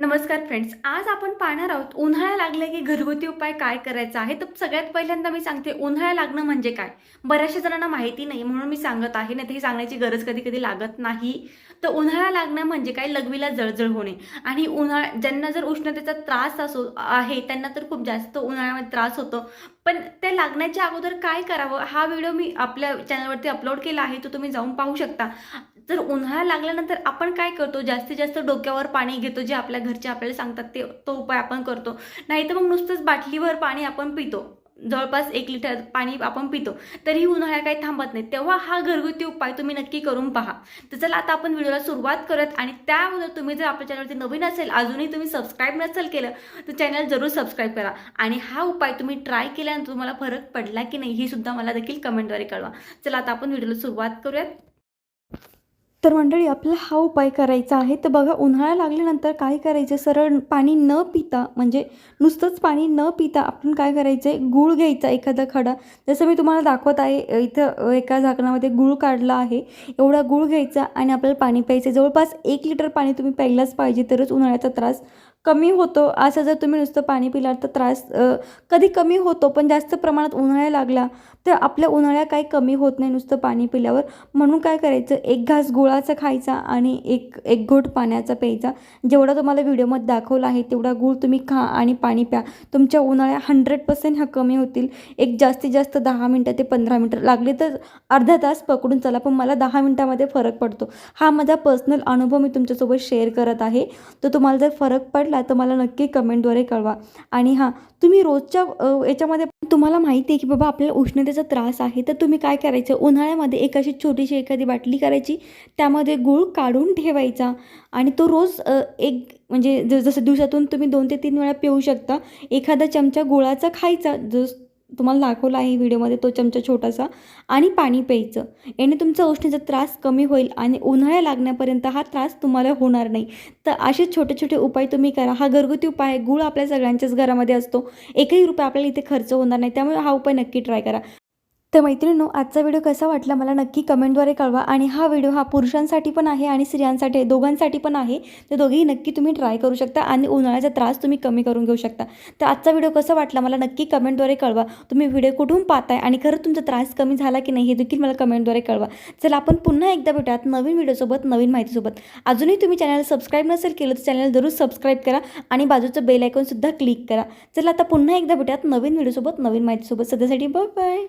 नमस्कार फ्रेंड्स आज आपण पाहणार आहोत उन्हाळा लागला की घरगुती उपाय काय करायचा आहे? तर सगळ्यात पहिल्यांदा मी सांगते उन्हाळा लागणं म्हणजे काय? बऱ्याचशा जणांना माहिती नाही म्हणून मी सांगत आहे नाही तर सांगण्याची गरज कधी कधी लागत नाही. तर उन्हाळा लागणं म्हणजे काय? लघवीला जळजळ होणे. आणि उन्हाळा ज्यांना जर उष्णतेचा त्रास असो आहे त्यांना तर खूप जास्त उन्हाळ्यामध्ये त्रास होतो. पण त्या लागण्याच्या अगोदर काय करावं? हा व्हिडिओ मी आपल्या चॅनलवरती अपलोड केला आहे तो तुम्ही जाऊन पाहू शकता. जर उन्हाळा लागल्यानंतर आपण काय करतो? जास्तीत जास्त डोक्यावर पाणी घेतो जे आपल्या घरचे आपल्याला सांगतात ते तो उपाय आपण करतो. नाही तर मग नुसतंच बाटलीवर पाणी आपण पितो. जवळपास एक लिटर पाणी आपण पितो. तरीही उन्हाळा काही थांबत नाही. तेव्हा हा घरगुती उपाय तुम्ही नक्की करून पहा. तर चला आता आपण व्हिडिओला सुरुवात करत आणि त्या अगोदर तुम्ही जर आपल्या चॅनलवरती नवीन असेल अजूनही तुम्ही सबस्क्राईब नसेल केलं तर चॅनल जरूर सबस्क्राईब करा. आणि हा उपाय तुम्ही ट्राय केल्यानंतर तुम्हाला फरक पडला की नाही हे सुद्धा मला देखील कमेंटद्वारे कळवा. चला आता आपण व्हिडिओला सुरुवात करूयात. तर मंडळी आपला हा उपाय करायचा आहे. तर बघा उन्हाळा लागल्यानंतर काय करायचं? सरळ पाणी न पिता म्हणजे नुसतंच पाणी न पिता आपण काय करायचं आहे गूळ घ्यायचा एखादा खडा. जसं मी तुम्हाला दाखवत आहे इथं एका झाकणामध्ये गूळ काढला आहे. एवढा गूळ घ्यायचा आणि आपल्याला पाणी प्यायचं जवळपास एक लिटर पाणी तुम्ही प्यायलाच पाहिजे तरच उन्हाळ्याचा त्रास कमी होतो. असं जर तुम्ही नुसतं पाणी पिलात तर त्रास कधी कमी होतो पण जास्त प्रमाणात उन्हाळा लागला तर आपल्या उन्हाळ्या काही कमी होत नाही नुसतं पाणी पिल्यावर. म्हणून काय करायचं? एक घास गुळाचा खायचा आणि एक एक घोट पाण्याचा प्यायचा. जेवढा तुम्हाला व्हिडिओमध्ये दाखवला आहे तेवढा गूळ तुम्ही खा आणि पाणी प्या. तुमच्या उन्हाळ्या हंड्रेड पर्सेंट ह्या कमी होतील. एक जास्तीत जास्त दहा मिनटं ते पंधरा मिनटं. लागले तर अर्धा तास पकडून चला पण मला दहा मिनटामध्ये फरक पडतो. हा माझा पर्सनल अनुभव मी तुमच्यासोबत शेअर करत आहे. तर तुम्हाला जर फरक पडला तर मला नक्की कमेंटद्वारे कळवा. आणि हां तुम्ही रोजच्या याच्यामध्ये तुम्हाला माहिती आहे की बाबा आपल्याला उष्णतेचा त्रास आहे. तर तुम्ही काय करायचं? उन्हाळ्यामध्ये एक अशी छोटीशी एखादी बाटली करायची. त्यामध्ये गूळ काढून ठेवायचा. आणि तो रोज एक म्हणजे ज जसं दिवसातून तुम्ही दोन ते तीन वेळा पिऊ शकता. एखादा चमचा गुळाचा खायचा. जस तुम्हाला दाखवला आहे व्हिडिओमध्ये तो चमचा छोटासा. आणि पाणी प्यायचं. याने तुमचा उष्णेचा त्रास कमी होईल आणि उन्हाळ्या लागण्यापर्यंत हा त्रास तुम्हाला होणार नाही. तर असे छोटे छोटे उपाय तुम्ही करा. हा घरगुती उपाय आहे. गूळ आपल्या सगळ्यांच्याच घरामध्ये असतो. एकही रुपये आपल्याला इथे खर्च होणार नाही. त्यामुळे हा उपाय नक्की ट्राय करा. तर मैत्रिणींनो आजचा व्हिडिओ कसा वाटला मला नक्की कमेंटद्वारे कळवा. आणि हा व्हिडिओ हा पुरुषांसाठी पण आहे आणि स्त्रियांसाठी दोघांसाठी पण आहे. तर दोघेही नक्की तुम्ही ट्राय करू शकता आणि उन्हाळ्याचा त्रास तुम्ही कमी करून घेऊ शकता. तर आजचा व्हिडिओ कसा वाटला मला नक्की कमेंटद्वारे कळवा. तुम्ही व्हिडिओ कुठून पाहताय आणि खरंच तुमचा त्रास कमी झाला की नाही हे देखील मला कमेंटद्वारे कळवा. चला आपण पुन्हा एकदा भेटूयात नवीन व्हिडिओसोबत नवीन माहितीसोबत. अजूनही तुम्ही चॅनल सबस्क्राईब नसेल केलं तर चॅनल जरूर सबस्क्राईब करा आणि बाजूचं बेल आयकॉनसुद्धा क्लिक करा. चला आता पुन्हा एकदा भेटूयात नवीन व्हिडिओसोबत नवीन माहितीसोबत. सध्यासाठी बाय बाय